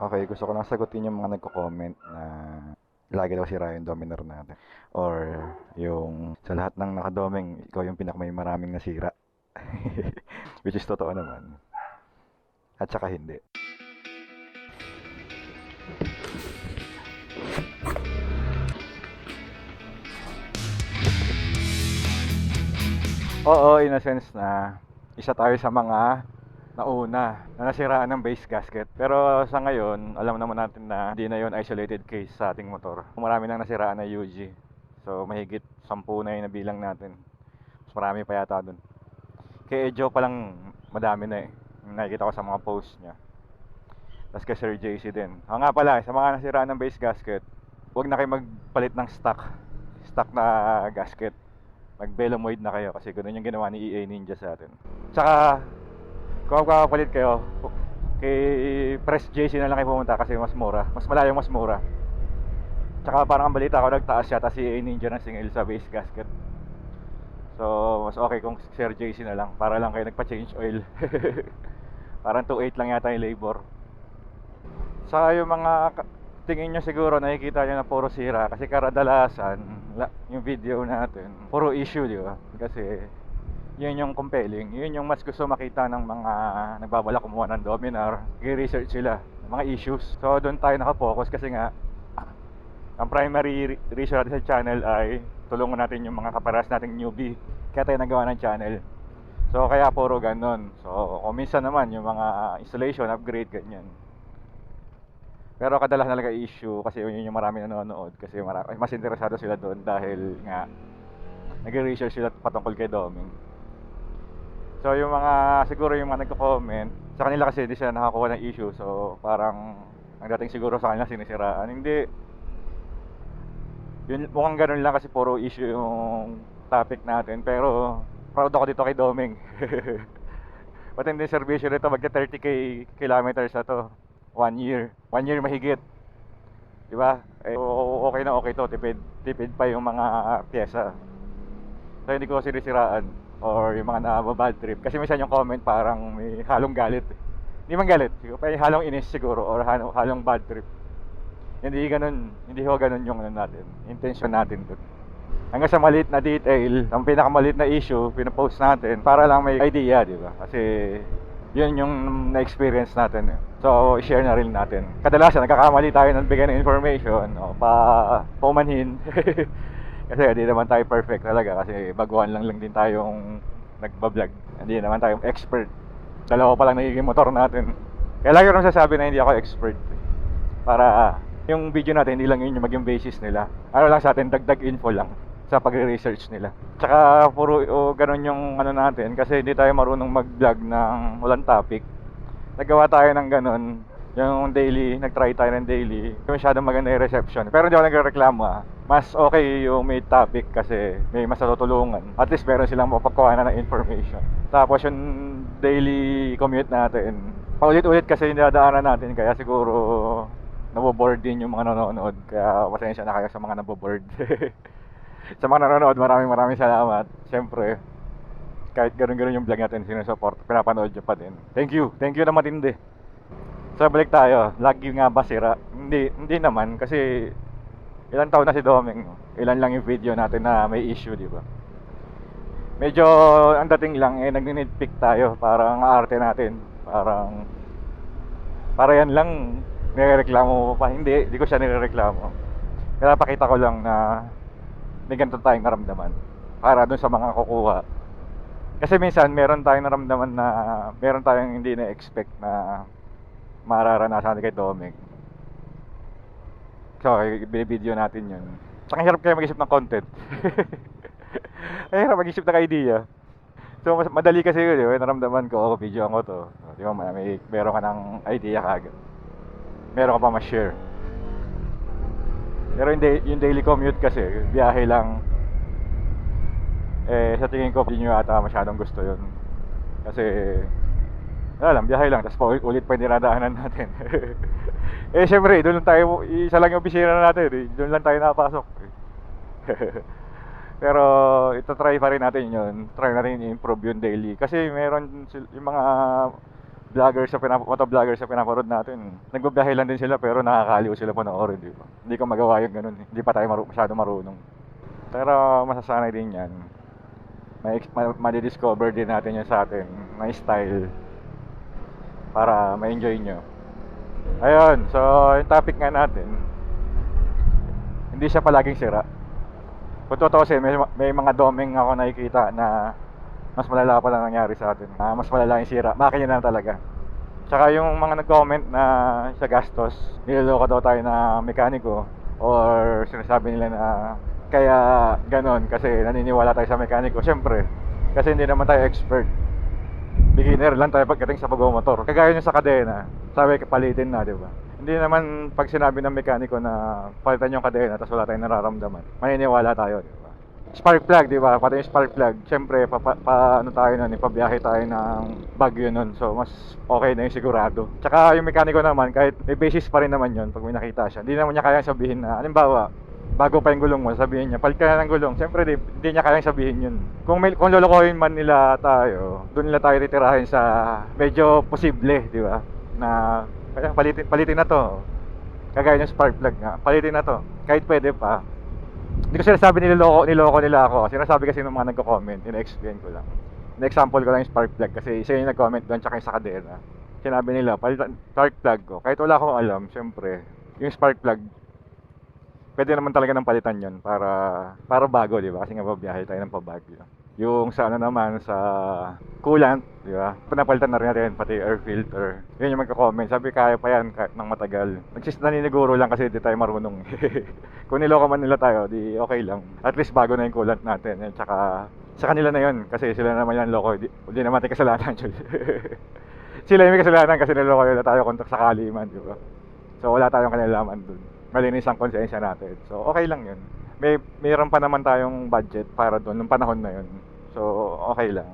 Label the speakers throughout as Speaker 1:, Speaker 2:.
Speaker 1: Okay, gusto ko lang sagutin yung mga nagko-comment na lagi daw sira yung dominor natin. Or yung sa lahat ng nakadoming, ikaw yung pinakamay maraming nasira. Which is totoo naman. At saka hindi. Oo, in a sense na isa tayo sa mga nauna na nasiraan ng base gasket. Pero sa ngayon, alam naman natin na hindi na yon isolated case sa ating motor. Marami nang nasiraan na UG. So mahigit 10 na yung nabilang natin. Mas marami pa yata dun. Kay Ejo pa lang madami na eh. Nakikita ko sa mga posts niya. Tapos kay Sir JC din. O nga pala, sa mga nasiraan ng base gasket, huwag na kayo magpalit ng stock. Stock na gasket mag Velomoid na kayo kasi ganun yung ginawa ni EA Ninja sa atin. Tsaka kung magpapalit kayo, kay Press JC na lang kayo pumunta kasi mas mura. Mas malayo mas mura. Tsaka parang ang balita ko nagtaas yata si EA Ninja ng singil sa base gasket. So, mas okay kung Sir JC na lang para lang kayo nagpa-change oil. parang 2.8 lang yata yung labor. Sa yung mga tingin nyo siguro nakikita nyo na puro sira kasi karadalasan la- yung video natin puro issue di ba kasi yun yung compelling. Yun yung mas gusto makita ng mga nagbabala kumuha ng dominar. I-research sila mga issues. So doon tayo nakapokus kasi nga ang primary re- reason natin sa channel ay tulungan natin yung mga kaparas nating newbie. Kaya tayo nagawa ng channel. So kaya puro ganon. So kung minsan naman yung mga installation upgrade ganyan. Pero kadalas talaga issue kasi yun yung marami nanonood kasi marami, mas interesado sila doon dahil nga nag-research sila patungkol kay Doming. So yung mga siguro yung mga nagko-comment sa kanila kasi hindi sila nakakuha ng issue so parang ang dating siguro sa kanila sinisiraan. Hindi yun mukhang ganun lang kasi puro issue yung topic natin pero proud ako dito kay Doming. Matindi servisyo nito magka 30k kilometers na to one year. One year mahigit. Di ba? Eh, okay na okay to. Tipid, tipid pa yung mga pyesa. So hindi ko sinisiraan or yung mga nababad trip. Kasi minsan yung comment parang may halong galit. Hindi man galit. Siguro, may halong inis siguro or halong, bad trip. Hindi ganun. Hindi ho ganun yung ano natin. Intention natin dun. Hanggang sa maliit na detail, ang pinakamaliit na issue, pinapost natin para lang may idea, di ba? Kasi yun yung na-experience natin. eh. So, i-share na rin natin. Kadalasan, nagkakamali tayo ng bigay ng information o pa paumanhin. kasi hindi naman tayo perfect talaga kasi baguhan lang lang din tayong nagbablog. Hindi naman tayo expert. Dalawa pa lang nagiging motor natin. Kaya lagi ko rin sasabi na hindi ako expert. Para yung video natin, hindi lang yun yung maging basis nila. Ano lang sa atin, dagdag info lang sa pagre-research nila. Tsaka puro o, ganun yung ano natin kasi hindi tayo marunong mag-vlog ng walang topic. Nagawa tayo ng ganun. Yung daily, nag-try tayo ng daily. Masyadong maganda yung reception. Pero hindi ako nagreklamo ah. Mas okay yung may topic kasi may mas natutulungan. At least meron silang mapagkuha na ng information. Tapos yung daily commute natin. Paulit-ulit kasi yung dadaanan natin kaya siguro naboboard din yung mga nanonood. Kaya pasensya na kayo sa mga naboboard. sa mga nanonood, maraming maraming salamat. Siyempre, kahit ganun-ganun yung vlog natin, sinusupport, pinapanood nyo pa din. Thank you. Thank you na matindi. So, balik tayo. Lagi nga ba sira? Hindi, hindi naman. Kasi, ilang taon na si Doming. Ilan lang yung video natin na may issue, di ba? Medyo, ang dating lang, eh, nag-nitpick tayo. Parang arte natin. Parang, para yan lang, nirereklamo mo pa. Hindi, hindi ko siya nirereklamo. Kaya pakita ko lang na may ganito tayong naramdaman para dun sa mga kukuha. Kasi minsan meron tayong naramdaman na meron tayong hindi na-expect na mararanasan kay Doming. So, binibideo natin yun. Saka hirap kayo mag-isip ng content. Ay, hirap mag-isip ng idea. So, mas madali kasi yun, ba? Naramdaman ko, oh, video ko to. So, di ba, may, meron ka ng idea kagad. Meron ka pa ma-share. Pero yung, yung daily commute kasi, biyahe lang. Eh, sa tingin ko, hindi nyo ata masyadong gusto yun. Kasi, wala lang, biyahe lang. Tapos paulit ulit pa yung dinadaanan natin. eh, syempre, doon lang tayo, isa lang yung opisina natin. Eh. Doon lang tayo napasok. Pero, ito try pa rin natin yun. Try natin i-improve yung daily. Kasi meron yung mga vlogger sa pinap motovlogger sa pinapanood natin. Nagbabiyahe lang din sila pero nakakaliw sila panoorin, di ba? Hindi ko magawa yung ganun. eh. Hindi pa tayo maru masyado marunong. Pero masasanay din yan. May ma- madidiscover din natin yan sa atin. May style para ma-enjoy nyo. Ayun, so yung topic nga natin, hindi siya palaging sira. Kung totoo kasi, may, may mga doming ako nakikita na mas malala pa lang nangyari sa atin. Ah, mas malala yung sira. Makina na talaga. Tsaka yung mga nag-comment na sa gastos, niloloko daw tayo na mekaniko or sinasabi nila na kaya ganon kasi naniniwala tayo sa mekaniko. Siyempre, kasi hindi naman tayo expert. Beginner lang tayo pagdating sa pagmamotor. Kagaya nyo sa kadena, sabi palitin na, di ba? Hindi naman pag sinabi ng mekaniko na palitan yung kadena tapos wala tayong nararamdaman. Maniniwala tayo, di ba? Spark plug, di ba? Pati yung spark plug, syempre, pa, pa, pa- ano tayo nun, ipabiyahe tayo ng Baguio nun. So, mas okay na yung sigurado. Tsaka yung mekaniko naman, kahit may basis pa rin naman yun pag may nakita siya. Hindi naman niya kayang sabihin na, halimbawa, bago pa yung gulong mo, sabihin niya, palit ka na ng gulong. Siyempre, di, hindi niya kayang sabihin yun. Kung, may, kung lolokohin man nila tayo, doon nila tayo titirahin sa medyo posible, di ba? Na, kaya palitin, palitin na to. Kagaya ng spark plug nga, palitin na to. Kahit pwede pa. Hindi ko sinasabi niloloko, niloko nila ako. Sinasabi kasi ng mga nagko-comment, ina-explain ko lang. In-example ko lang yung spark plug kasi isa yung nag-comment doon tsaka yung sa kadena. Sinabi nila, palitan spark plug ko. Kahit wala akong alam, syempre, yung spark plug, pwede naman talaga ng palitan yon para para bago, di ba? Kasi nga babiyahe tayo ng pabagyo. Yung sa ano naman, sa coolant, di ba? Pinapalitan na rin natin, pati air filter. Yun yung magka-comment. Sabi, kaya pa yan kahit ng matagal. Nagsis naniniguro lang kasi di tayo marunong. Kung niloko man nila tayo, di okay lang. At least bago na yung coolant natin. At saka, sa kanila na yun. Kasi sila naman yan loko. Di, di naman tayo kasalanan. sila yung may kasalanan kasi niloko nila tayo kung sakali man, di ba? So, wala tayong kanilalaman dun. Malinis ang konsensya natin. So, okay lang yun. May, mayroon pa naman tayong budget para doon nung panahon na yun. So, okay lang.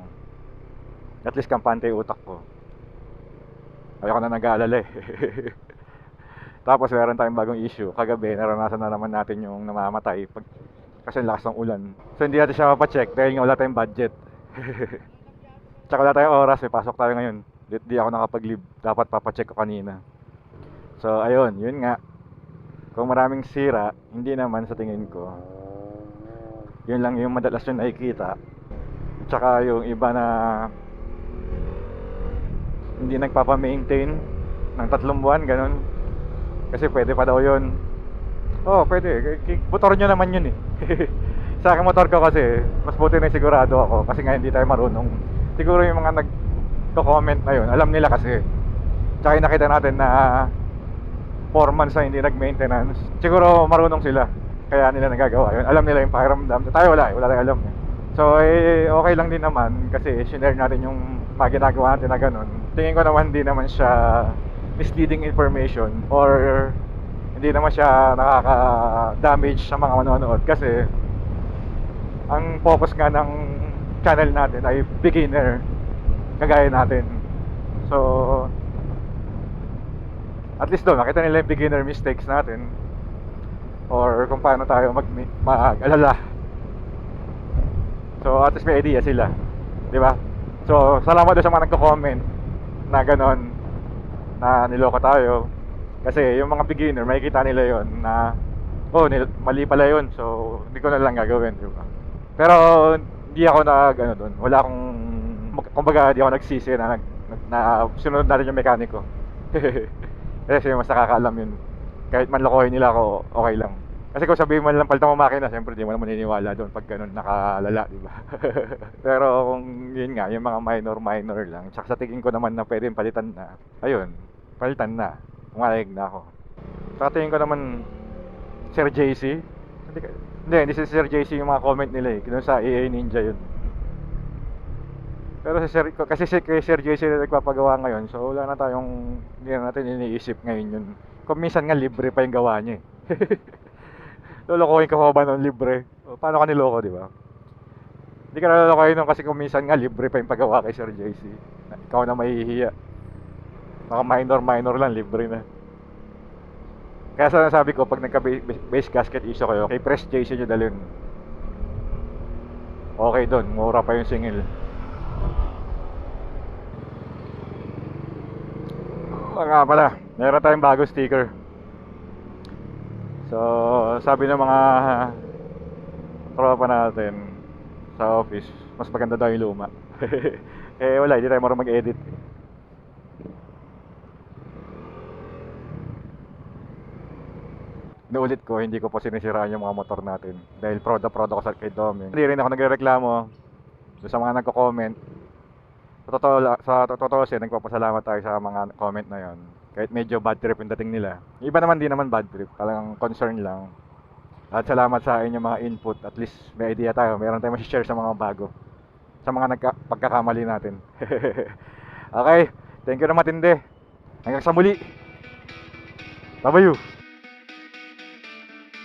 Speaker 1: At least kampante utak ko. Ayoko na nag-aalala eh. Tapos meron tayong bagong issue. Kagabi, naranasan na naman natin yung namamatay pag, kasi lakas ng ulan. So, hindi natin siya mapacheck dahil nga wala tayong budget. Tsaka wala tayong oras, may pasok tayo ngayon. Di, di ako nakapag-leave. Dapat papacheck ko kanina. So, ayun, yun nga. Kung maraming sira, hindi naman sa tingin ko. Yun lang yung madalas yung nakikita. Tsaka yung iba na hindi nagpapa-maintain ng tatlong buwan, ganun. Kasi pwede pa daw yun. Oh, pwede. Motor nyo naman yun eh. sa akin motor ko kasi, mas buti na sigurado ako. Kasi nga hindi tayo marunong. Siguro yung mga nag-comment na yun, alam nila kasi. Tsaka nakita natin na 4 months na hindi nag-maintenance. Siguro marunong sila. Kaya nila nagagawa yun. Alam nila yung pakiramdam. Tayo wala eh. Wala tayong alam eh. So, eh, okay lang din naman kasi share natin yung mga ginagawa natin na ganun. Tingin ko naman hindi naman siya misleading information or hindi naman siya nakaka-damage sa mga manonood kasi ang focus nga ng channel natin ay beginner kagaya natin. So, at least doon, nakita nila yung beginner mistakes natin or kung paano tayo mag mag-alala. So, at least may idea sila. Di ba? So, salamat doon sa mga nagko-comment na ganon na niloko tayo. Kasi yung mga beginner, makikita nila yon na oh, nil- mali pala yun. So, hindi ko na lang gagawin, di ba? Pero, hindi ako nag, ano doon. Wala akong, kumbaga, hindi ako nagsisi na, nag, na sunod natin yung mekaniko. Kasi mas nakakaalam yun. Kahit man lokohin nila ako, okay lang. Kasi kung sabihin mo lang palitan mo makina, siyempre di mo naman maniniwala doon pag ganun nakalala, di ba? Pero kung yun nga, yung mga minor minor lang, tsaka sa tingin ko naman na pwedeng palitan na, ayun, palitan na. Pumayag na ako. Sa tingin ko naman, Sir JC, hindi, hindi, si Sir JC yung mga comment nila eh, kung sa AA Ninja yun. Pero si Sir, kasi si, kay Sir JC na nagpapagawa ngayon, so wala na tayong, hindi na natin iniisip ngayon yun. Kung minsan nga libre pa yung gawa niya eh. Lolokohin ka pa ba ng libre? O, paano ka niloko, di ba? Hindi ka nalolokohin nun kasi kung minsan nga libre pa yung paggawa kay Sir JC. Ikaw na mahihiya. Mga minor minor lang, libre na. Kaya sa sabi ko, pag nagka-base gasket issue kayo, kay Press JC nyo dalhin. Okay doon, mura pa yung singil. Oo nga pala, meron tayong bago sticker. So, sabi ng mga tropa natin sa office, mas maganda daw yung luma. eh wala, hindi tayo marunong mag-edit. Inuulit ko, hindi ko po sinisiraan yung mga motor natin. Dahil proud na proud ako sa kay Doming. Hindi rin ako nagrereklamo sa mga nagko-comment. Sa totoo, sa totoo kasi, nagpapasalamat tayo sa mga comment na yon. Kahit medyo bad trip yung dating nila. Iba naman di naman bad trip, talagang concern lang. At salamat sa inyong mga input. At least may idea tayo. Meron tayong share sa mga bago. Sa mga nagka- pagkakamali natin. okay, thank you na matindi. Hanggang sa muli. Babayu.